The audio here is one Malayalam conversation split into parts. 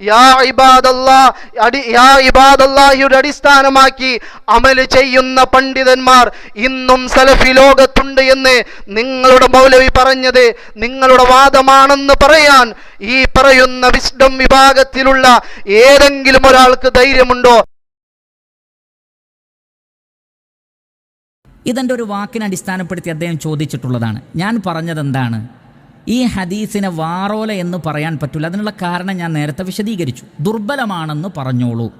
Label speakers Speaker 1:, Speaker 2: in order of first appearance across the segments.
Speaker 1: യാ ഇബാദല്ലാ അടി യാ ഇബാദല്ലാഹിയുടെ അടിസ്ഥാനമാക്കി അമൽ ചെയ്യുന്ന പണ്ഡിതന്മാർ ഇന്നും സലഫി ലോകത്തുണ്ട് എന്ന് നിങ്ങളുടെ മൗലവി പറഞ്ഞത് നിങ്ങളുടെ വാദമാണെന്ന് പറയാൻ ഈ പറയുന്ന വിസ്ഡം വിഭാഗത്തിലുള്ള ഏതെങ്കിലും ഒരാൾക്ക് ധൈര്യമുണ്ടോ?
Speaker 2: ഇതെന്റെ ഒരു വാക്കിനെ അടിസ്ഥാനപ്പെടുത്തി അദ്ദേഹം ചോദിച്ചിട്ടുള്ളതാണ്. ഞാൻ പറഞ്ഞത് എന്താണ് ഈ ഹദീസിനെ വാറോല എന്ന് പറയാൻ പറ്റില്ല അതിനുള്ള കാരണം ഞാൻ നേരത്തെ വിശദീകരിച്ചു. ദുർബലമാണെന്ന് പറഞ്ഞോളൂ.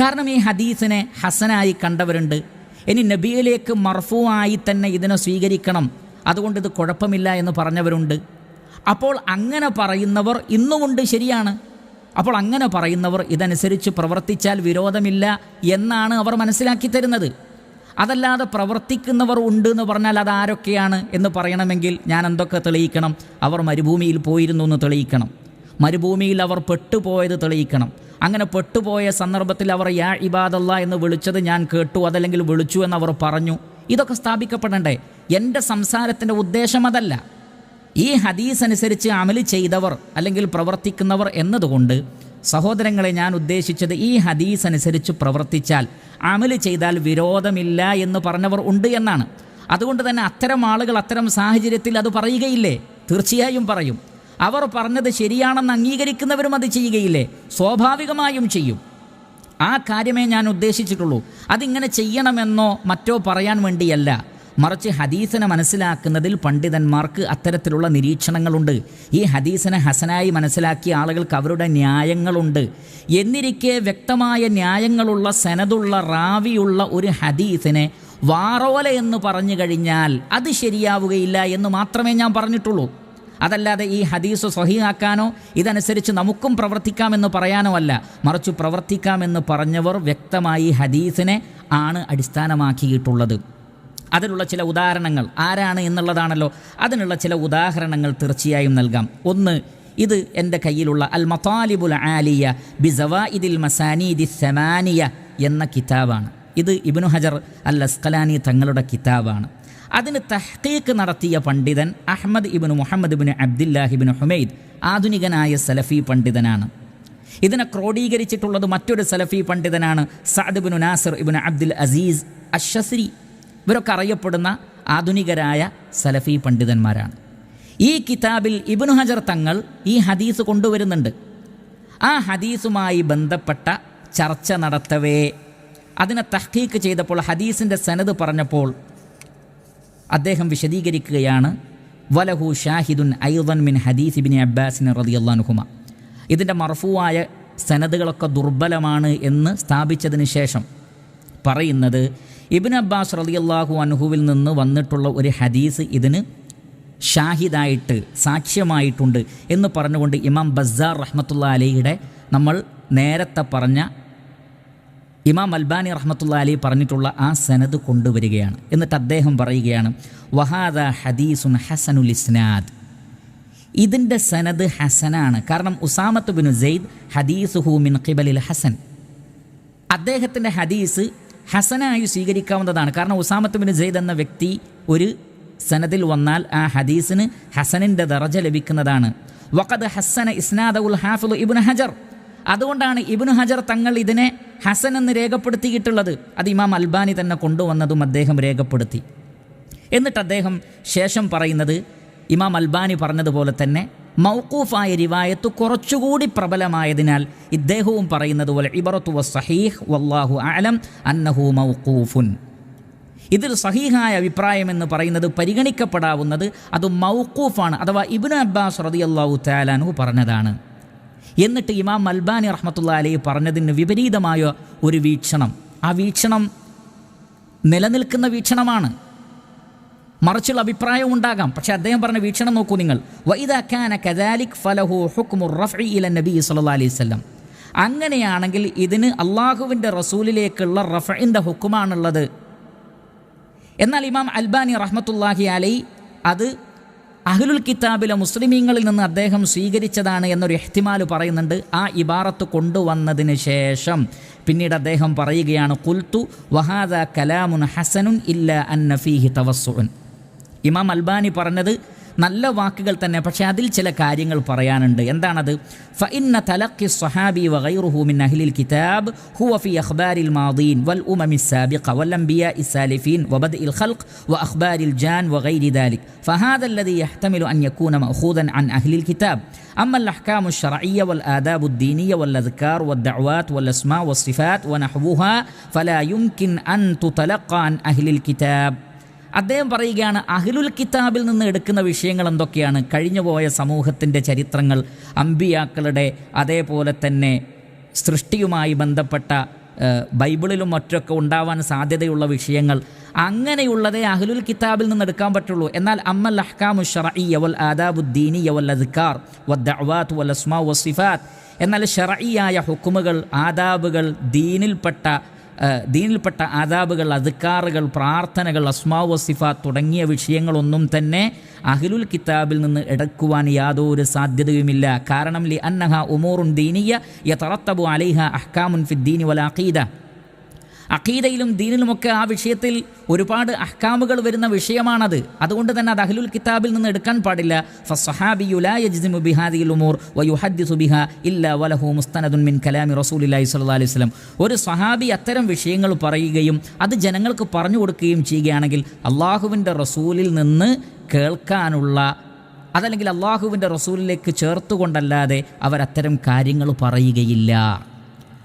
Speaker 2: കാരണം ഈ ഹദീസിനെ ഹസനായി കണ്ടവരുണ്ട്. ഇനി നബിയിലേക്ക് മർഫുവായി തന്നെ ഇതിനെ സ്വീകരിക്കണം. അതുകൊണ്ട് ഇത് കുഴപ്പമില്ല എന്ന് പറഞ്ഞവരുണ്ട്. അപ്പോൾ അങ്ങനെ പറയുന്നവർ ഇന്നുമുണ്ട് ശരിയാണ്. അപ്പോൾ അങ്ങനെ പറയുന്നവർ ഇതനുസരിച്ച് പ്രവർത്തിച്ചാൽ വിരോധമില്ല എന്നാണ് അവർ മനസ്സിലാക്കി തരുന്നത്. അതല്ലാതെ പ്രവർത്തിക്കുന്നവർ ഉണ്ട് എന്ന് പറഞ്ഞാൽ അത് ആരൊക്കെയാണ് എന്ന് പറയണമെങ്കിൽ ഞാൻ എന്തൊക്കെ തെളിയിക്കണം? അവർ മരുഭൂമിയിൽ പോയിരുന്നു എന്ന് തെളിയിക്കണം. മരുഭൂമിയിൽ അവർ പെട്ടുപോയത് തെളിയിക്കണം. അങ്ങനെ പെട്ടുപോയ സന്ദർഭത്തിൽ അവർ യാ ഇബാദല്ല എന്ന് വിളിച്ചത് ഞാൻ കേട്ടു അതല്ലെങ്കിൽ വിളിച്ചു എന്ന് അവർ പറഞ്ഞു. ഇതൊക്കെ സ്ഥാപിക്കപ്പെടണ്ടേ? എന്റെ സംസാരത്തിന്റെ ഉദ്ദേശം അതല്ല. ഈ ഹദീസ് അനുസരിച്ച് അമലി ചെയ്തവർ അല്ലെങ്കിൽ പ്രവർത്തിക്കുന്നവർ എന്നതുകൊണ്ട് സഹോദരങ്ങളെ ഞാൻ ഉദ്ദേശിച്ചത് ഈ ഹദീസ് അനുസരിച്ച് പ്രവർത്തിച്ചാൽ അമൽ ചെയ്താൽ വിരോധമില്ല എന്ന് പറഞ്ഞവർ ഉണ്ട് എന്നാണ്. അതുകൊണ്ട് തന്നെ അത്തരം ആളുകൾ അത്തരം സാഹചര്യത്തിൽ അത് പറയുകയില്ലേ? തീർച്ചയായും പറയും. അവർ പറഞ്ഞത് ശരിയാണെന്ന് അംഗീകരിക്കുന്നവരും അത് ചെയ്യുകയില്ലേ? സ്വാഭാവികമായും ചെയ്യും. ആ കാര്യമേ ഞാൻ ഉദ്ദേശിച്ചിട്ടുള്ളൂ. അതിങ്ങനെ ചെയ്യണമെന്നോ മറ്റോ പറയാൻ വേണ്ടിയല്ല. മറിച്ച് ഹദീസിനെ മനസ്സിലാക്കുന്നതിൽ പണ്ഡിതന്മാർക്ക് അത്തരത്തിലുള്ള നിരീക്ഷണങ്ങളുണ്ട്. ഈ ഹദീസിനെ ഹസനായി മനസ്സിലാക്കിയ ആളുകൾക്ക് അവരുടെ ന്യായങ്ങളുണ്ട്. എന്നിരിക്കെ വ്യക്തമായ ന്യായങ്ങളുള്ള സനതുള്ള റാവിയുള്ള ഒരു ഹദീസിനെ വാറോല എന്ന് പറഞ്ഞു കഴിഞ്ഞാൽ അത് ശരിയാവുകയില്ല എന്ന് മാത്രമേ ഞാൻ പറഞ്ഞിട്ടുള്ളൂ. അതല്ലാതെ ഈ ഹദീസ് സ്വഹിയാക്കാനോ ഇതനുസരിച്ച് നമുക്കും പ്രവർത്തിക്കാമെന്ന് പറയാനോ അല്ല. മറിച്ച് പ്രവർത്തിക്കാമെന്ന് പറഞ്ഞവർ വ്യക്തമായി ഹദീസിനെ ആണ് അടിസ്ഥാനമാക്കിയിട്ടുള്ളത്. അതിനുള്ള ചില ഉദാഹരണങ്ങൾ. ആരാണ് എന്നുള്ളതാണല്ലോ. അതിനുള്ള ചില ഉദാഹരണങ്ങൾ തീർച്ചയായും നൽകാം. ഒന്ന് ഇത് എന്റെ കയ്യിലുള്ള അൽ മതാലിബുൽ ആലിയ ബിസവാ ഇതിൽ മസാനീദി സമാനിയ എന്ന കിതാബാണ്. ഇത് ഇബ്നു ഹജർ അൽ അസ്കലാനി തങ്ങളുടെ കിതാബാണ്. അതിന് തഹ്തീക്ക് നടത്തിയ പണ്ഡിതൻ അഹമ്മദ് ഇബിന് മുഹമ്മദ് ഇബിന് അബ്ദില്ലാഹിബിന് ഹുമൈദ് ആധുനികനായ സലഫി പണ്ഡിതനാണ്. ഇതിനെ ക്രോഡീകരിച്ചിട്ടുള്ളത് മറ്റൊരു സലഫി പണ്ഡിതനാണ് Saad bin Nasir ibn Abdul Aziz Ashathri ഇവരൊക്കെ അറിയപ്പെടുന്ന ആധുനികരായ സലഫി പണ്ഡിതന്മാരാണ്. ഈ കിതാബിൽ ഇബ്നു ഹജർ തങ്ങൾ ഈ ഹദീസ് കൊണ്ടുവരുന്നുണ്ട്. ആ ഹദീസുമായി ബന്ധപ്പെട്ട ചർച്ച നടത്തവേ. അതിനെ തഹ്ഖീക്ക് ചെയ്തപ്പോൾ ഹദീസിന്റെ സനത് പറഞ്ഞപ്പോൾ അദ്ദേഹം വിശദീകരിക്കുകയാണ് വലഹു ഷാഹിദുൻ ഐദൻ മിൻ ഹദീസ് ഇബിൻ അബ്ബാസിന് റതിയല്ലാനുഹുമ ഇതിന്റെ മർഫുവായ സനദുകളൊക്കെ ദുർബലമാണ് എന്ന് സ്ഥാപിച്ചതിന് ശേഷം പറയുന്നത് ഇബിൻ അബ്ബാസ് റളിയല്ലാഹു അൻഹുവിൽ നിന്ന് വന്നിട്ടുള്ള ഒരു ഹദീസ് ഇതിന് ഷാഹിദായിട്ട് സാക്ഷ്യമായിട്ടുണ്ട് എന്ന് പറഞ്ഞുകൊണ്ട് ഇമാം ബസാർ റഹ്മത്തുള്ള അലിയുടെ നമ്മൾ നേരത്തെ പറഞ്ഞ ഇമാം അൽബാനി റഹ്മത്തുള്ള അലി പറഞ്ഞിട്ടുള്ള ആ സനത് കൊണ്ടുവരികയാണ്. എന്നിട്ട് അദ്ദേഹം പറയുകയാണ് വഹാദ ഹദീസുൻ ഹസനുൽ ഇസ്നാദ്. ഇതിന്റെ സനത് ഹസനാണ്. കാരണം ഉസാമത്ത് ബിൻ സെയ്ദ് ഹദീസുഹു മിൻ ഖിബലിൽ ഹസൻ. അദ്ദേഹത്തിന്റെ ഹദീസ് ഹസനായി സ്വീകരിക്കാവുന്നതാണ്. കാരണം ഉസാമത്ത് ബിൻ സെയ്ദ് എന്ന വ്യക്തി ഒരു സനദിൽ വന്നാൽ ആ ഹദീസിന് ഹസനിന്റെ ദറജ ലഭിക്കുന്നതാണ്. വഖദ് ഹസ്സന ഇസ്നാദ ഉൽ ഹാഫു ഇബുൻ ഹജർ. അതുകൊണ്ടാണ് ഇബ്നു ഹജർ തങ്ങൾ ഇതിനെ ഹസൻ എന്ന് രേഖപ്പെടുത്തിയിട്ടുള്ളത്. അത് ഇമാം അൽബാനി തന്നെ കൊണ്ടുവന്നതും അദ്ദേഹം രേഖപ്പെടുത്തി. എന്നിട്ട് അദ്ദേഹം ശേഷം പറയുന്നത് ഇമാം അൽബാനി പറഞ്ഞതുപോലെ തന്നെ മൗക്കൂഫായ റിവായത്ത് കുറച്ചുകൂടി പ്രബലമായതിനാൽ ഇദ്ദേഹവും പറയുന്നത് പോലെ ഇബറത്തു വ സഹീഹ് വല്ലാഹു ആലം അന്നഹു മൗക്കൂഫുൻ ഇതിൽ സഹീഹായ അഭിപ്രായം എന്ന് പറയുന്നത് പരിഗണിക്കപ്പെടാവുന്നത് അത് മൗക്കൂഫാണ് അഥവാ ഇബ്നു അബ്ബാസ് റതി അള്ളാഹു താലാനു പറഞ്ഞതാണ്. എന്നിട്ട് ഇമാം അൽബാനി റഹ്മത്തുള്ള അലൈ പറഞ്ഞതിന് വിപരീതമായ ഒരു വീക്ഷണം. ആ വീക്ഷണം നിലനിൽക്കുന്ന വീക്ഷണമാണ്. മറിച്ചുള്ള അഭിപ്രായം ഉണ്ടാകാം. പക്ഷേ അദ്ദേഹം പറഞ്ഞ വീക്ഷണം നോക്കൂ നിങ്ങൾ. കദാലിക് ഫലഹു ഹുക്മുർ ഇല അലൈഹി വസല്ലം. അങ്ങനെയാണെങ്കിൽ ഇതിന് അള്ളാഹുവിന്റെ റസൂലിലേക്കുള്ള റഫിന്റെ ഹുക്കുമാണുള്ളത്. എന്നാൽ ഇമാം അൽബാനി റഹ്മത്തുല്ലാഹി അലൈ അത് അഹ്ലുൽ കിതാബിലെ മുസ്ലിമീങ്ങളിൽ നിന്ന് അദ്ദേഹം സ്വീകരിച്ചതാണ് എന്നൊരു എഹ്തിമാൽ പറയുന്നുണ്ട്. ആ ഇബാറത്ത് കൊണ്ടുവന്നതിന് ശേഷം പിന്നീട് അദ്ദേഹം പറയുകയാണ് കുൽത്തു വഹാദ കലാമുൻ ഹസനുൻ ഇല്ല അൻ നഫീഹി തവസ്സുൻ ഇമാം അൽബാനി പറഞ്ഞത് നല്ല വാക്കുകൾ തന്നെ പക്ഷേ അതിൽ ചില കാര്യങ്ങൾ പറയാനുണ്ട് എന്താണത് فإن تلقي الصحابي وغيره من أهل الكتاب هو في أخبار الماضين والأمم السابقة والأنبياء السالفين وبدء الخلق وأخبار الجان وغير ذلك فهذا الذي يحتمل أن يكون مأخوذا عن أهل الكتاب أما الأحكام الشرعية والآداب الدينية والأذكار والدعوات والأسماء والصفات ونحوها فلا يمكن أن تتلقى عن أهل الكتاب അദ്ദേഹം പറയുകയാണ് അഹിലുൽ കിതാബിൽ നിന്ന് എടുക്കുന്ന വിഷയങ്ങൾ എന്തൊക്കെയാണ്? കഴിഞ്ഞുപോയ സമൂഹത്തിന്റെ ചരിത്രങ്ങൾ അമ്പിയാക്കളുടെ അതേപോലെ തന്നെ സൃഷ്ടിയുമായി ബന്ധപ്പെട്ട ബൈബിളിലും മറ്റൊക്കെ ഉണ്ടാവാൻ സാധ്യതയുള്ള വിഷയങ്ങൾ അങ്ങനെയുള്ളതേ അഹ്ലുൽ കിതാബിൽ നിന്ന് എടുക്കാൻ പറ്റുള്ളൂ. എന്നാൽ അമ്മൽ അഹ്കാമു ഷറഇയ്യ വൽ യവൽ വൽ അദ്കാർ വദ്ദഅവാത്ത് വൽ അസ്മാ വസിഫാത്ത് എന്നാൽ ഷറഇയായ ഹുക്കുമുകൾ ആദാബുകൾ ദീനിൽപ്പെട്ട ദീനിൽപ്പെട്ട ആദാബുകൾ അധികാറുകൾ പ്രാർത്ഥനകൾ അസ്മാ വസിഫ തുടങ്ങിയ വിഷയങ്ങളൊന്നും തന്നെ അഹ്ലുൽ കിതാബിൽ നിന്ന് എടുക്കുവാൻ യാതൊരു സാധ്യതയുമില്ല. കാരണം ലി അന്നഹ ഉമോറുൻ ദീനിയ യതറത്തബു അലൈഹ അഹ്കാമുൻ ഫിദ്ദീനി വൽ അഖീദ. അഖീദയിലും ദീനിലുമൊക്കെ ആ വിഷയത്തിൽ ഒരുപാട് അഹ്കാമുകൾ വരുന്ന വിഷയമാണത്. അതുകൊണ്ട് തന്നെ അത് അഹ്ലുൽ കിതാബിൽ നിന്ന് എടുക്കാൻ പാടില്ല. ഫസ്സഹാബിയു ലാ യജ്സിമു ബിഹാദിഹിൽ ഉമൂർ വയുഹദ്ദിസു ബിഹാ ഇല്ലാ വലഹു മുസ്തനദുൻ മിൻ കലാമി റസൂലില്ലാഹി സ്വല്ലല്ലാഹി അലൈഹി വസല്ലം. ഒരു സഹാബി അത്തരം വിഷയങ്ങൾ പറയുകയും അത് ജനങ്ങൾക്ക് പറഞ്ഞു കൊടുക്കുകയും ചെയ്യുകയാണെങ്കിൽ അള്ളാഹുവിന്റെ റസൂലിൽ നിന്ന് കേൾക്കാനുള്ള അതല്ലെങ്കിൽ അള്ളാഹുവിന്റെ റസൂലിലേക്ക് ചേർത്തുകൊണ്ടല്ലാതെ അവരത്തരം കാര്യങ്ങൾ പറയുകയില്ല.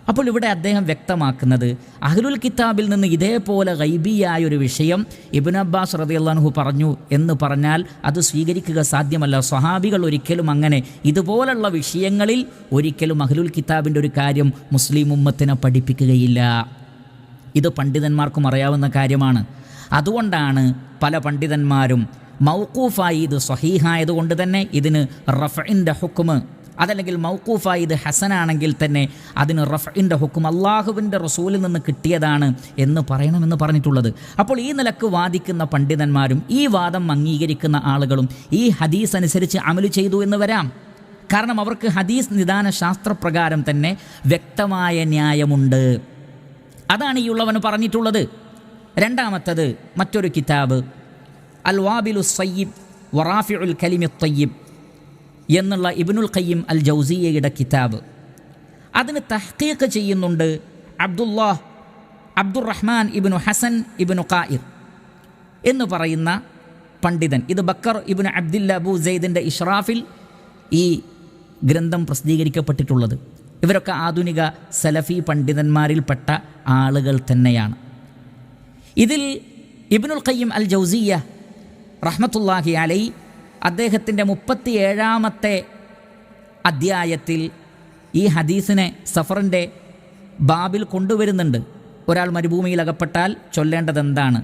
Speaker 2: അപ്പോൾ ഇവിടെ അദ്ദേഹം വ്യക്തമാക്കുന്നത് അഹ്ലുൽ കിതാബിൽ നിന്ന് ഇതേപോലെ ഗൈബിയായ ഒരു വിഷയം ഇബിൻ അബ്ബാസ് റതിയല്ലാൻഹു പറഞ്ഞു എന്ന് പറഞ്ഞാൽ അത് സ്വീകരിക്കുക സാധ്യമല്ല. സ്വഹാബികൾ ഒരിക്കലും അങ്ങനെ. ഇതുപോലുള്ള വിഷയങ്ങളിൽ ഒരിക്കലും അഹ്ലുൽ കിതാബിന്റെ ഒരു കാര്യം മുസ്ലിം ഉമ്മത്തിനെ പഠിപ്പിക്കുകയില്ല. ഇത് പണ്ഡിതന്മാർക്കും അറിയാവുന്ന കാര്യമാണ്. അതുകൊണ്ടാണ് പല പണ്ഡിതന്മാരും മൗക്കൂഫായി ഇത് സ്വഹീഹായതുകൊണ്ട് തന്നെ ഇതിന് റഫിന്റെ ഹുക്കുമ് അതല്ലെങ്കിൽ മൗക്കൂഫായി ഇത് ഹസനാണെങ്കിൽ തന്നെ അതിന് റഫിന്റെ ഹുക്കും അള്ളാഹുവിന്റെ റസൂലിൽ നിന്ന് കിട്ടിയതാണ് എന്ന് പറയണമെന്ന് പറഞ്ഞിട്ടുള്ളത്. അപ്പോൾ ഈ നിലയ്ക്ക് വാദിക്കുന്ന പണ്ഡിതന്മാരും ഈ വാദം അംഗീകരിക്കുന്ന ആളുകളും ഈ ഹദീസ് അനുസരിച്ച് അമൽ ചെയ്തു എന്ന് വരാം. കാരണം അവർക്ക് ഹദീസ് നിദാന ശാസ്ത്രപ്രകാരം തന്നെ വ്യക്തമായ ന്യായമുണ്ട്. അതാണ് ഈ ഉള്ളവന് പറഞ്ഞിട്ടുള്ളത്. രണ്ടാമത്തത് മറ്റൊരു കിതാബ്. അൽ വാബിലു സയ്യിബ് വറാഫിഉൽ കലിമി തയ്യിബ് എന്നുള്ള ഇബിനുൽ ഖയ്യിം അൽ ജൗസിയയുടെ കിതാബ്. അതിന് തഹ്ഖീഖ് ചെയ്യുന്നുണ്ട് അബ്ദുല്ലാഹ് അബ്ദുറഹ്മാൻ ഇബിനു ഹസൻ ഇബിനു ഖായിർ എന്ന് പറയുന്ന പണ്ഡിതൻ. ഇത് ബക്കർ ഇബിന് അബ്ദില്ല അബു സെയ്ദിന്റെ ഇഷ്റാഫിൽ ഈ ഗ്രന്ഥം പ്രസിദ്ധീകരിക്കപ്പെട്ടിട്ടുള്ളത്. ഇവരൊക്കെ ആധുനിക സലഫി പണ്ഡിതന്മാരിൽപ്പെട്ട ആളുകൾ തന്നെയാണ്. ഇതിൽ ഇബ്നുൽ ഖയ്യിം അൽ ജൗസിയ റഹ്മത്തുല്ലാഹി അലൈ അദ്ദേഹത്തിന്റെ മുപ്പത്തി ഏഴാമത്തെ അധ്യായത്തിൽ ഈ ഹദീസിനെ സഫറിന്റെ ബാബിൽ കൊണ്ടുവരുന്നുണ്ട്. ഒരാൾ മരുഭൂമിയിൽ അകപ്പെട്ടാൽ ചൊല്ലേണ്ടത് എന്താണ്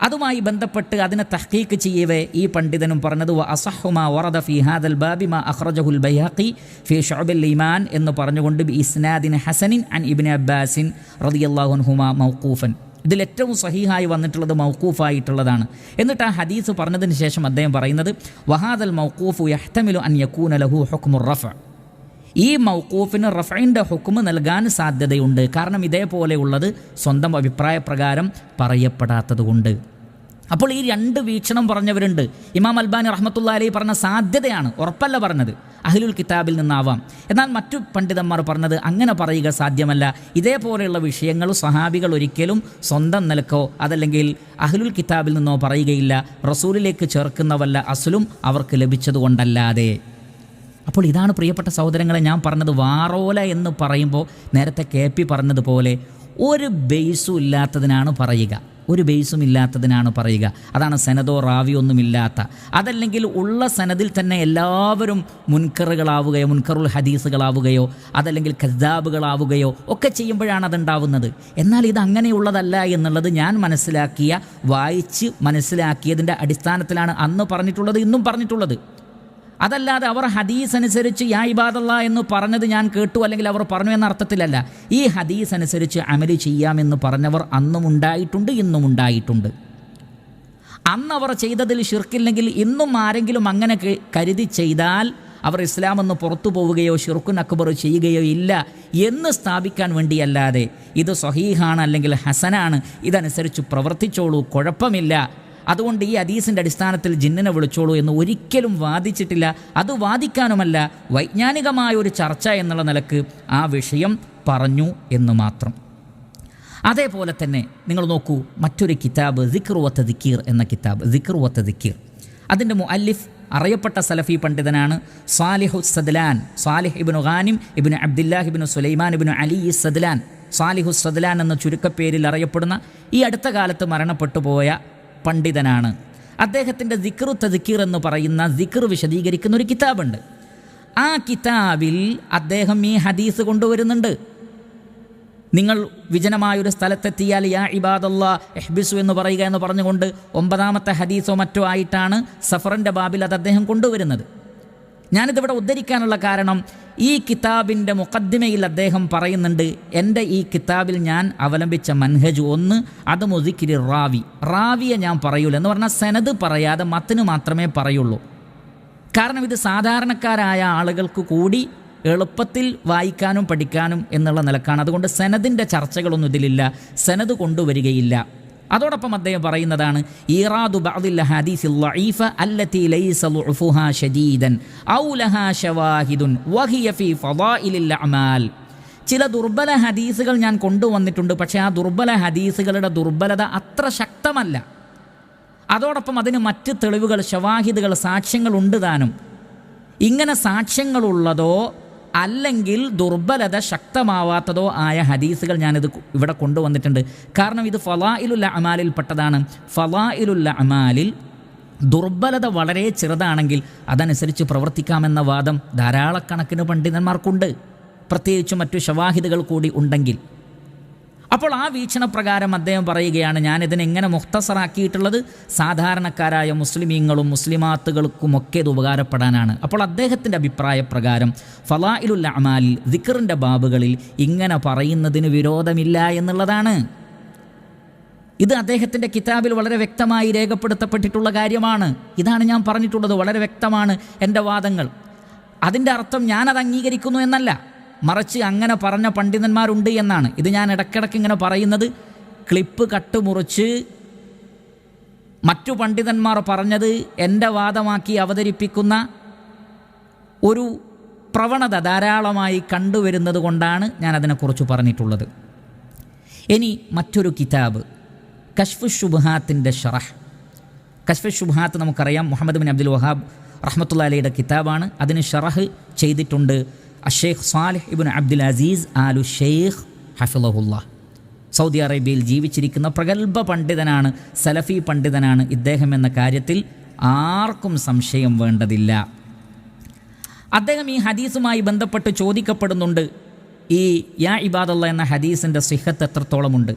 Speaker 2: അതുമായി ബന്ധപ്പെട്ട് അതിനെ തഹ്കീക്ക് ചെയ്യവേ ഈ പണ്ഡിതനും പറഞ്ഞത് അസഹുമ വറദ ഫി ഹാദൽ ബാബി മാ അഖ്റജഹുൽ ബൈഹഖി ഫി ഷുഅബുൽ ഈമാൻ എന്ന് പറഞ്ഞുകൊണ്ട് ഇസ്നാദിൻ ഹസനിൻ അൻ ഇബ്നു അബ്ബാസിൻ റളിയല്ലാഹു അൻഹുമാ മൗഖൂഫൻ. ഇതിൽ ഏറ്റവും സഹീഹായി വന്നിട്ടുള്ളത് മൗക്കൂഫായിട്ടുള്ളതാണ് എന്നിട്ട് ആ ഹദീസ് പറഞ്ഞതിന് ശേഷം അദ്ദേഹം പറയുന്നത് വഹാദൽ മൗക്കൂഫു യഹ്തമിലു അൻ യക്കൂന ലഹു ഹുക്മുർ റഫ. ഈ മൗക്കൂഫിന് റഫൈന്റെ ഹുക്കുമ് നൽകാൻ സാധ്യതയുണ്ട്. കാരണം ഇതേപോലെയുള്ളത് സ്വന്തം അഭിപ്രായ പ്രകാരം പറയപ്പെടാത്തതുകൊണ്ട്. അപ്പോൾ ഈ രണ്ട് വീക്ഷണം പറഞ്ഞവരുണ്ട്. ഇമാം അൽബാനി റഹ്മത്തുള്ള അലി പറഞ്ഞ സാധ്യതയാണ്. ഉറപ്പല്ല പറഞ്ഞത്. അഹ്ലുൽ കിതാബിൽ നിന്നാവാം. എന്നാൽ മറ്റു പണ്ഡിതന്മാർ പറഞ്ഞത് അങ്ങനെ പറയുക സാധ്യമല്ല. ഇതേപോലെയുള്ള വിഷയങ്ങൾ സഹാബികൾ ഒരിക്കലും സ്വന്തം നിലക്കോ അതല്ലെങ്കിൽ അഹ്ലുൽ കിതാബിൽ നിന്നോ പറയുകയില്ല. റസൂലിലേക്ക് ചേർക്കുന്നവല്ല അസുലും അവർക്ക് ലഭിച്ചതുകൊണ്ടല്ലാതെ അപ്പോൾ ഇതാണ് പ്രിയപ്പെട്ട സഹോദരങ്ങളെ ഞാൻ പറഞ്ഞത് വാറോല എന്ന് പറയുമ്പോൾ നേരത്തെ കെ പി പറഞ്ഞതുപോലെ ഒരു ബേസും ഇല്ലാത്തതിനാണ് പറയുക. ഒരു ബേസും ഇല്ലാത്തതിനാണ് പറയുക. അതാണ് സനദോ റാവിയോ ഒന്നുമില്ലാത്ത. അതല്ലെങ്കിൽ ഉള്ള സനദിൽ തന്നെ എല്ലാവരും മുൻകറുകളാവുകയോ മുൻകറുൽ ഹദീസുകളാവുകയോ അതല്ലെങ്കിൽ കസ്താബുകളാവുകയോ ഒക്കെ ചെയ്യുമ്പോഴാണ് അതുണ്ടാവുന്നത്. എന്നാൽ ഇത് അങ്ങനെയുള്ളതല്ല എന്നുള്ളത് ഞാൻ മനസ്സിലാക്കിയ വായിച്ച് മനസ്സിലാക്കിയതിന്റെ അടിസ്ഥാനത്തിലാണ് അന്ന് പറഞ്ഞിട്ടുള്ളത് ഇന്നും പറഞ്ഞിട്ടുള്ളത്. അതല്ലാതെ അവർ ഹദീസ് അനുസരിച്ച് യാ ഇബാദല്ല എന്ന് പറഞ്ഞത് ഞാൻ കേട്ടു അല്ലെങ്കിൽ അവർ പറഞ്ഞു എന്ന അർത്ഥത്തിലല്ല. ഈ ഹദീസ് അനുസരിച്ച് അമൽ ചെയ്യാമെന്ന് പറഞ്ഞവർ അന്നും ഉണ്ടായിട്ടുണ്ട് ഇന്നും ഉണ്ടായിട്ടുണ്ട്. അന്ന് അവർ ചെയ്തതിൽ ഷിർക്കില്ലെങ്കിൽ ഇന്നും ആരെങ്കിലും അങ്ങനെ കരുതി ചെയ്താൽ അവർ ഇസ്ലാം എന്ന് പുറത്തു പോവുകയോ ഷിർക്കുൻ അക്ബർ ചെയ്യുകയോ ഇല്ല എന്ന് സ്ഥാപിക്കാൻ വേണ്ടിയല്ലാതെ ഇത് സഹീഹാണ് അല്ലെങ്കിൽ ഹസനാണ്. ഇതനുസരിച്ച് പ്രവർത്തിച്ചോളൂ കുഴപ്പമില്ല. അതുകൊണ്ട് ഈ അദീസിന്റെ അടിസ്ഥാനത്തിൽ ജിന്നിനെ വിളിച്ചോളൂ എന്ന് ഒരിക്കലും വാദിച്ചിട്ടില്ല. അത് വാദിക്കാനുമല്ല വൈജ്ഞാനികമായ ഒരു ചർച്ച എന്നുള്ള നിലയ്ക്ക് ആ വിഷയം പറഞ്ഞു എന്ന് മാത്രം. അതേപോലെ തന്നെ നിങ്ങൾ നോക്കൂ മറ്റൊരു കിതാബ് സിഖർ വത്ത ദിക്കീർ എന്ന കിതാബ് സിഖർ വത്ത ദിക്കീർ അതിന്റെ മുഅല്ലിഫ് അറിയപ്പെട്ട സലഫി പണ്ഡിതനാണ് Salih Sadlan Salih ibn Ghanim ibn Abdullah Sulaiman ibn Ali Sadlan. Salih Sadlan എന്ന ചുരുക്കപ്പേരിൽ അറിയപ്പെടുന്ന ഈ അടുത്ത കാലത്ത് മരണപ്പെട്ടു പോയ പണ്ഡിതനാണ്. അദ്ദേഹത്തിന്റെ ദിക്റു തദിക്കീർ എന്ന് പറയുന്ന ദിക്ർ വിശദീകരിക്കുന്ന ഒരു കിതാബുണ്ട്. ആ കിതാബിൽ അദ്ദേഹം ഈ ഹദീസ് കൊണ്ടുവരുന്നുണ്ട്. നിങ്ങൾ വിജനമായൊരു സ്ഥലത്തെത്തിയാൽ യാ ഇബാദല്ലാ എഹ്ബിസു എന്ന് പറയുക എന്ന് പറഞ്ഞുകൊണ്ട് ഒമ്പതാമത്തെ ഹദീസോ മറ്റോ ആയിട്ടാണ് സഫറിന്റെ ബാബിൽ അത് അദ്ദേഹം കൊണ്ടുവരുന്നത്. ഞാനിതിവിടെ ഉദ്ധരിക്കാനുള്ള കാരണം ഈ കിതാബിന്റെ മുഖദ്ദിമയിൽ അദ്ദേഹം പറയുന്നുണ്ട് എന്റെ ഈ കിതാബിൽ ഞാൻ അവലംബിച്ച മൻഹജ് ഒന്ന് അത് മുതിക്കിരി റാവി. റാവിയെ ഞാൻ പറയൂല എന്ന് പറഞ്ഞാൽ സെനത് പറയാതെ മത്തിന് മാത്രമേ പറയുള്ളൂ. കാരണം ഇത് സാധാരണക്കാരായ ആളുകൾക്ക് കൂടി എളുപ്പത്തിൽ വായിക്കാനും പഠിക്കാനും എന്നുള്ള നിലക്കാണ്. അതുകൊണ്ട് സെനദിന്റെ ചർച്ചകളൊന്നും ഇതിലില്ല. സെനത് കൊണ്ടുവരികയില്ല. അതോടൊപ്പം അദ്ദേഹം പറയുന്നതാണ് ഇറാദു ബഅദിൽ ഷദീദൻ ഔ ഷവാഹിദുൻ വഹിയ ഫീ ചില ദുർബല ഹദീസുകൾ ഞാൻ കൊണ്ടുവന്നിട്ടുണ്ട് പക്ഷേ ആ ദുർബല ഹദീസുകളുടെ ദുർബലത അത്ര ശക്തമല്ല. അതോടൊപ്പം അതിന് മറ്റ് തെളിവുകൾ ഷവാഹിദുകൾ സാക്ഷ്യങ്ങൾ ഉണ്ട് താനും. ഇങ്ങനെ സാക്ഷ്യങ്ങളുള്ളതോ അല്ലെങ്കിൽ ദുർബലത ശക്തമാവാത്തതോ ആയ ഹദീസുകൾ ഞാനിത് ഇവിടെ കൊണ്ടുവന്നിട്ടുണ്ട്. കാരണം ഇത് ഫലായിലുല്ല അമാലിൽ പെട്ടതാണ്. ഫലായിലുല്ല അമാലിൽ ദുർബലത വളരെ ചെറുതാണെങ്കിൽ അതനുസരിച്ച് പ്രവർത്തിക്കാമെന്ന വാദം ധാരാളക്കണക്കിന് പണ്ഡിതന്മാർക്കുണ്ട്. പ്രത്യേകിച്ച് മറ്റു ഷവാഹിദുകൾ കൂടി ഉണ്ടെങ്കിൽ. അപ്പോൾ ആ വീക്ഷണപ്രകാരം അദ്ദേഹം പറയുകയാണ് ഞാനിതിനെ എങ്ങനെ മുഖ്തസറാക്കിയിട്ടുള്ളത്? സാധാരണക്കാരായ മുസ്ലിമീങ്ങളും മുസ്ലിമാത്തുകൾക്കുമൊക്കെ ഇത് ഉപകാരപ്പെടാനാണ്. അപ്പോൾ അദ്ദേഹത്തിന്റെ അഭിപ്രായ പ്രകാരം ഫലായിലുള്ള അമാലിൽ ദിക്കറിന്റെ ബാബുകളിൽ ഇങ്ങനെ പറയുന്നതിന് വിരോധമില്ല എന്നുള്ളതാണ്. ഇത് അദ്ദേഹത്തിന്റെ കിതാബിൽ വളരെ വ്യക്തമായി രേഖപ്പെടുത്തപ്പെട്ടിട്ടുള്ള കാര്യമാണ്. ഇതാണ് ഞാൻ പറഞ്ഞിട്ടുള്ളത് വളരെ വ്യക്തമാണ് എന്റെ വാദങ്ങൾ. അതിന്റെ അർത്ഥം ഞാനത് അംഗീകരിക്കുന്നു എന്നല്ല. മറിച്ച് അങ്ങനെ പറഞ്ഞ പണ്ഡിതന്മാരുണ്ട് എന്നാണ്. ഇത് ഞാൻ ഇടക്കിടക്ക് ഇങ്ങനെ പറയുന്നത്. ക്ലിപ്പ് കട്ടുമുറിച്ച് മറ്റു പണ്ഡിതന്മാർ പറഞ്ഞത് എന്റെ വാദമാക്കി അവതരിപ്പിക്കുന്ന ഒരു പ്രവണത ധാരാളമായി കണ്ടുവരുന്നത് കൊണ്ടാണ് ഞാൻ അതിനെക്കുറിച്ച് പറഞ്ഞിട്ടുള്ളത്. ഇനി മറ്റൊരു കിതാബ് കശ്ഫു ഷുബാത്തിന്റെ ഷറഹ്. കശ്ഫു ഷുബാത്ത് നമുക്കറിയാം മുഹമ്മദ് ബിൻ അബ്ദുൽ വഹാബ് റഹ്മത്തുള്ള അലിയുടെ കിതാബാണ്. അതിന് ഷറഹ് ചെയ്തിട്ടുണ്ട്. Asheikh Salih ibn Abdul Aziz Aal Sheikh ഹഫിളഹുല്ല Saudi അറേബ്യയിൽ ജീവിച്ചിരിക്കുന്ന പ്രഗത്ഭ പണ്ഡിതനാണ് സലഫി പണ്ഡിതനാണ് ഇദ്ദേഹം എന്ന കാര്യത്തിൽ ആർക്കും സംശയം വേണ്ടതില്ല. അദ്ദേഹം ഈ ഹദീസുമായി ബന്ധപ്പെട്ട് ചോദിക്കപ്പെടുന്നുണ്ട് ഈ യാ ഇബാദുള്ള എന്ന ഹദീസിന്റെ സിഹത്ത് എത്രത്തോളമുണ്ട്?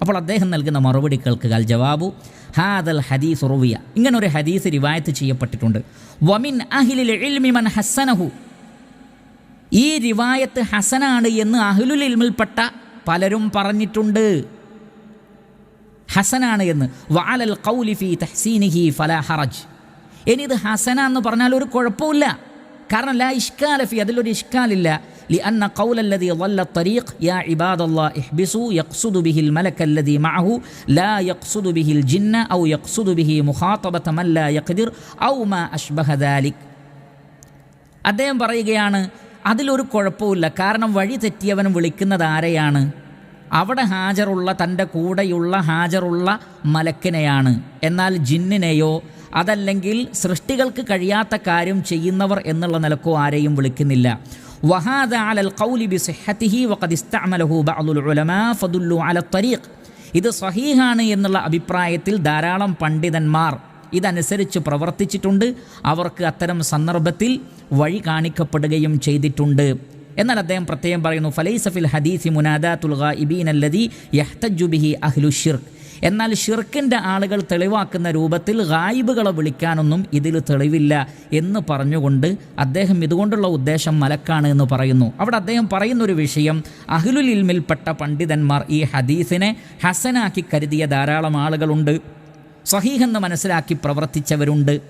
Speaker 2: അപ്പോൾ അദ്ദേഹം നൽകുന്ന മറുപടി കേൾക്കുക. അൽ ജവാബു ഹാദൽ ഹദീസ് റുവിയ ഇങ്ങനൊരു ഹദീസ് റിവായത്ത് ചെയ്യപ്പെട്ടിട്ടുണ്ട്. വമിൻ അഹിലിൽ ഹസ്സനഹു. ഈ റിവായത്ത് ഹസനാണ് എന്ന് അഹ്ലുൽ ഇൽമിൽപ്പെട്ട പലരും പറഞ്ഞിട്ടുണ്ട് ഹസനാണ് എന്ന് വാലൽ ഖൗലി ഫി തഹ്സീനിഹി ഫലാ ഹറജ് ഇനി ഇത് ഹസന എന്ന് പറഞ്ഞാൽ ഒരു കുഴപ്പമില്ല കാരണം ലാ ഇഷ്കാല ഫി അതിലൊരു ഇഷ്കാലില്ല لأن قول الذي ضل الطريق يا عباد الله احبسوا يقصد به الملك الذي معه لا يقصد به الجن أو يقصد به مخاطبة من لا يقدر أو ما أشبه ذلك അദ്ദേഹം പറയുകയാണ് അതിലൊരു കുഴപ്പമില്ല കാരണം വഴി തെറ്റിയവൻ വിളിക്കുന്നത് ആരെയാണ്? അവിടെ ഹാജറുള്ള തന്റെ കൂടെയുള്ള ഹാജറുള്ള മലക്കിനെയാണ്. എന്നാൽ ജിന്നിനെയോ അതല്ലെങ്കിൽ സൃഷ്ടികൾക്ക് കഴിയാത്ത കാര്യം ചെയ്യുന്നവർ എന്നുള്ള നിലക്കോ ആരെയും വിളിക്കുന്നില്ല. അലൽ ഇസ്തഅമലഹു ബഅദുൽ ഉലമാ ഫദുല്ലു തരീഖ് ഇത് സഹീഹാണ് എന്നുള്ള അഭിപ്രായത്തിൽ ധാരാളം പണ്ഡിതന്മാർ ഇതനുസരിച്ച് പ്രവർത്തിച്ചിട്ടുണ്ട്. അവർക്ക് അത്തരം സന്ദർഭത്തിൽ വഴി കാണിക്കപ്പെടുകയും ചെയ്തിട്ടുണ്ട്. എന്നാൽ അദ്ദേഹം പ്രത്യേകം പറയുന്നു ഫലൈസഫിൽ ഹദീസി മുനാദാത്തുൽ ഇബീൻ അല്ലദി യഹ്തജുബിഹി അഹ്ലു ഷിർക്ക് എന്നാൽ ഷിർക്കിന്റെ ആളുകൾ തെളിവാക്കുന്ന രൂപത്തിൽ ഗായിബുകളെ വിളിക്കാനൊന്നും ഇതിൽ തെളിവില്ല എന്ന് പറഞ്ഞുകൊണ്ട് അദ്ദേഹം ഇതുകൊണ്ടുള്ള ഉദ്ദേശം മലക്കാണ് എന്ന് പറയുന്നു. അവിടെ അദ്ദേഹം പറയുന്നൊരു വിഷയം അഹ്ലുൽ ഇൽമിൽപ്പെട്ട പണ്ഡിതന്മാർ ഈ ഹദീസിനെ ഹസനാക്കി കരുതിയ ധാരാളം ആളുകളുണ്ട്. സഹീഹെന്ന് മനസ്സിലാക്കി പ്രവർത്തിച്ചവരുണ്ട്.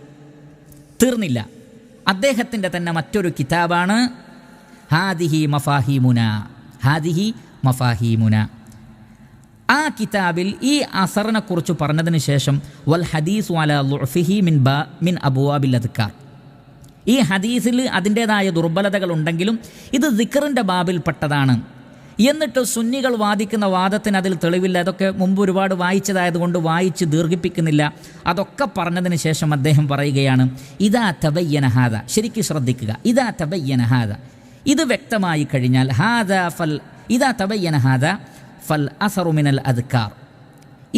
Speaker 2: തീർന്നില്ല. അദ്ദേഹത്തിന്റെ തന്നെ മറ്റൊരു കിതാബാണ്. ഹാദിഹി മഫാഹിമുന. ഹാദിഹി മഫാഹിമുന. ആ കിതാബിൽ ഈ അസറിനെ കുറിച്ച് പറഞ്ഞതിന് ശേഷം വൽ ഹദീസ് വാല ലുഫിഹി മിൻ ബ മിൻ അബുവാബിൽ അദ്ക്കാർ ഈ ഹദീസിൽ അതിന്റേതായ ദുർബലതകൾ ഉണ്ടെങ്കിലും ഇത് ദിക്കറിന്റെ ബാബിൽപ്പെട്ടതാണ്. എന്നിട്ട് സുന്നികൾ വാദിക്കുന്ന വാദത്തിന് അതിൽ തെളിവില്ല. അതൊക്കെ മുമ്പ് ഒരുപാട് വായിച്ചതായതുകൊണ്ട് വായിച്ച് ദീർഘിപ്പിക്കുന്നില്ല. അതൊക്കെ പറഞ്ഞതിന് ശേഷം അദ്ദേഹം പറയുകയാണ് ഇതാ തബയ്യനഹാദ ശരിക്കും ശ്രദ്ധിക്കുക ഇതാ തബയ്യനഹാദ ഇത് വ്യക്തമായി കഴിഞ്ഞാൽ ഹാദ ഫൽ ഇതാ തബയ്യനഹാദ ഫൽ അസറുമിനൽ അദ്ക്കാർ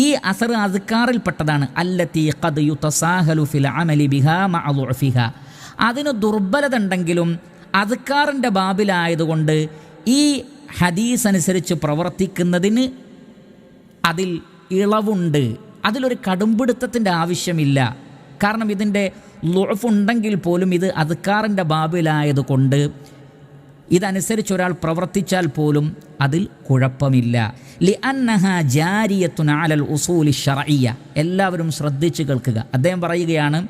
Speaker 2: ഈ അസർ അദ്ക്കാറിൽപ്പെട്ടതാണ് അല്ലത്തി ഖദ് യുതസാഹലു ഫിൽ അമലി ബിഹാ മഅ ളുഅഫിഹ അതിന് ദുർബലത ഉണ്ടെങ്കിലും അദ്ക്കാറിന്റെ ബാബിലായതുകൊണ്ട് ഈ ഹദീസ് അനുസരിച്ച് പ്രവർത്തിക്കുന്നതിന് അതിൽ ഇളവുണ്ട്. അതിലൊരു കടുംപിടുത്തത്തിന്റെ ആവശ്യമില്ല. കാരണം ഇതിന്റെ ലുഴഫുണ്ടെങ്കിൽ പോലും ഇത് അദ്ക്കാറിന്റെ ബാബിലായതുകൊണ്ട് ഇതനുസരിച്ച് ഒരാൾ പ്രവർത്തിച്ചാൽ പോലും അതിൽ കുഴപ്പമില്ല. ലി അന്നഹ ജാരിയത്തുനാലൽ ഉസൂലി ഷറയ്യ എല്ലാവരും ശ്രദ്ധിച്ച് കേൾക്കുക. അദ്ദേഹം പറയുകയാണ്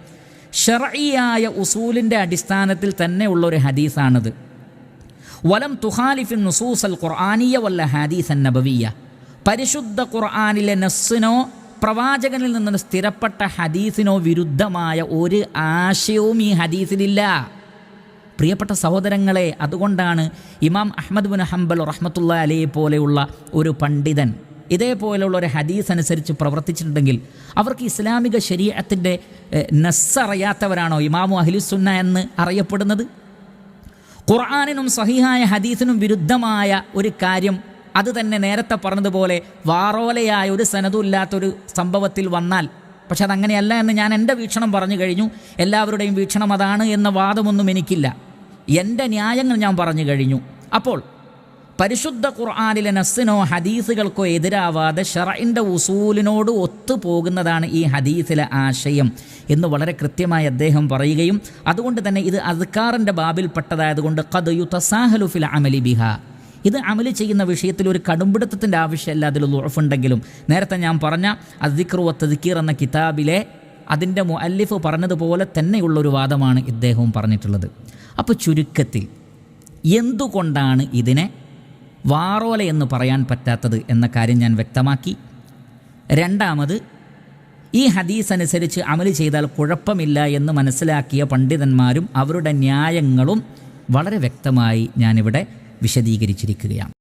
Speaker 2: ഷറയ്യായ ഉസൂലിന്റെ അടിസ്ഥാനത്തിൽ തന്നെയുള്ള ഒരു ഹദീസാണിത്. വലം തുഹാലിഫിൻ നുസൂസ് അൽ ഖുർആാനിയ വല്ല ഹദീസ് നബവിയ. പരിശുദ്ധ ഖുർആാനിലെ നസ്സിനോ പ്രവാചകനിൽ നിന്ന് സ്ഥിരപ്പെട്ട ഹദീസിനോ വിരുദ്ധമായ ഒരു ആശയവും ഈ ഹദീസിലില്ല. പ്രിയപ്പെട്ട സഹോദരങ്ങളെ അതുകൊണ്ടാണ് ഇമാം അഹമ്മദ് ബുൻ ഹംബൽ റഹ്മത്തുള്ള അലയെ പോലെയുള്ള ഒരു പണ്ഡിതൻ ഇതേപോലെയുള്ള ഒരു ഹദീസ് അനുസരിച്ച് പ്രവർത്തിച്ചിട്ടുണ്ടെങ്കിൽ അവർക്ക് ഇസ്ലാമിക ശരീരത്തിന്റെ നസ്സറിയാത്തവരാണോ ഇമാമു അഹ്ലിസുന്ന എന്ന് അറിയപ്പെടുന്നത്? ഖുർആാനിനും സഹിഹായ ഹദീസിനും വിരുദ്ധമായ ഒരു കാര്യം അത് തന്നെ നേരത്തെ പറഞ്ഞതുപോലെ വാറോലയായ ഒരു സനതുമില്ലാത്തൊരു സംഭവത്തിൽ വന്നാൽ. പക്ഷെ അതങ്ങനെയല്ല എന്ന് ഞാൻ എന്റെ വീക്ഷണം പറഞ്ഞു കഴിഞ്ഞു. എല്ലാവരുടെയും വീക്ഷണം അതാണ് എന്ന വാദമൊന്നും എനിക്കില്ല. എന്റെ ന്യായങ്ങൾ ഞാൻ പറഞ്ഞു കഴിഞ്ഞു. അപ്പോൾ പരിശുദ്ധ ഖുർആാനിലെ നസ്സിനോ ഹദീസുകൾക്കോ എതിരാവാതെ ഷറയിന്റെ ഉസൂലിനോട് ഒത്തുപോകുന്നതാണ് ഈ ഹദീസിലെ ആശയം എന്ന് വളരെ കൃത്യമായി അദ്ദേഹം പറയുകയും അതുകൊണ്ട് തന്നെ ഇത് അസ്കാറിന്റെ ബാബിൽപ്പെട്ടതായതുകൊണ്ട് കത് യുതസാഹലു ഫിൽ അമലി ബിഹ. ഇത് അമൽ ചെയ്യുന്ന വിഷയത്തിൽ ഒരു കടുംപിടുത്തത്തിന്റെ ആവശ്യമല്ല അതിൽ ഉറഫുണ്ടെങ്കിലും നേരത്തെ ഞാൻ പറഞ്ഞ അദിക്റു തദിക്കീർ എന്ന കിതാബിലെ അതിന്റെ മുഅല്ലിഫ് പറഞ്ഞതുപോലെ തന്നെയുള്ള ഒരു വാദമാണ് ഇദ്ദേഹവും പറഞ്ഞിട്ടുള്ളത്. അപ്പോൾ ചുരുക്കത്തിൽ എന്തുകൊണ്ടാണ് ഇതിനെ വാറോല എന്ന് പറയാൻ പറ്റാത്തത് എന്ന കാര്യം ഞാൻ വ്യക്തമാക്കി. രണ്ടാമത് ഈ ഹദീസ് അനുസരിച്ച് അമൽ ചെയ്താൽ കുഴപ്പമില്ല എന്ന് മനസ്സിലാക്കിയ പണ്ഡിതന്മാരും അവരുടെ ന്യായങ്ങളും വളരെ വ്യക്തമായി ഞാനിവിടെ വിശദീകരിച്ചിരിക്കുകയാണ്.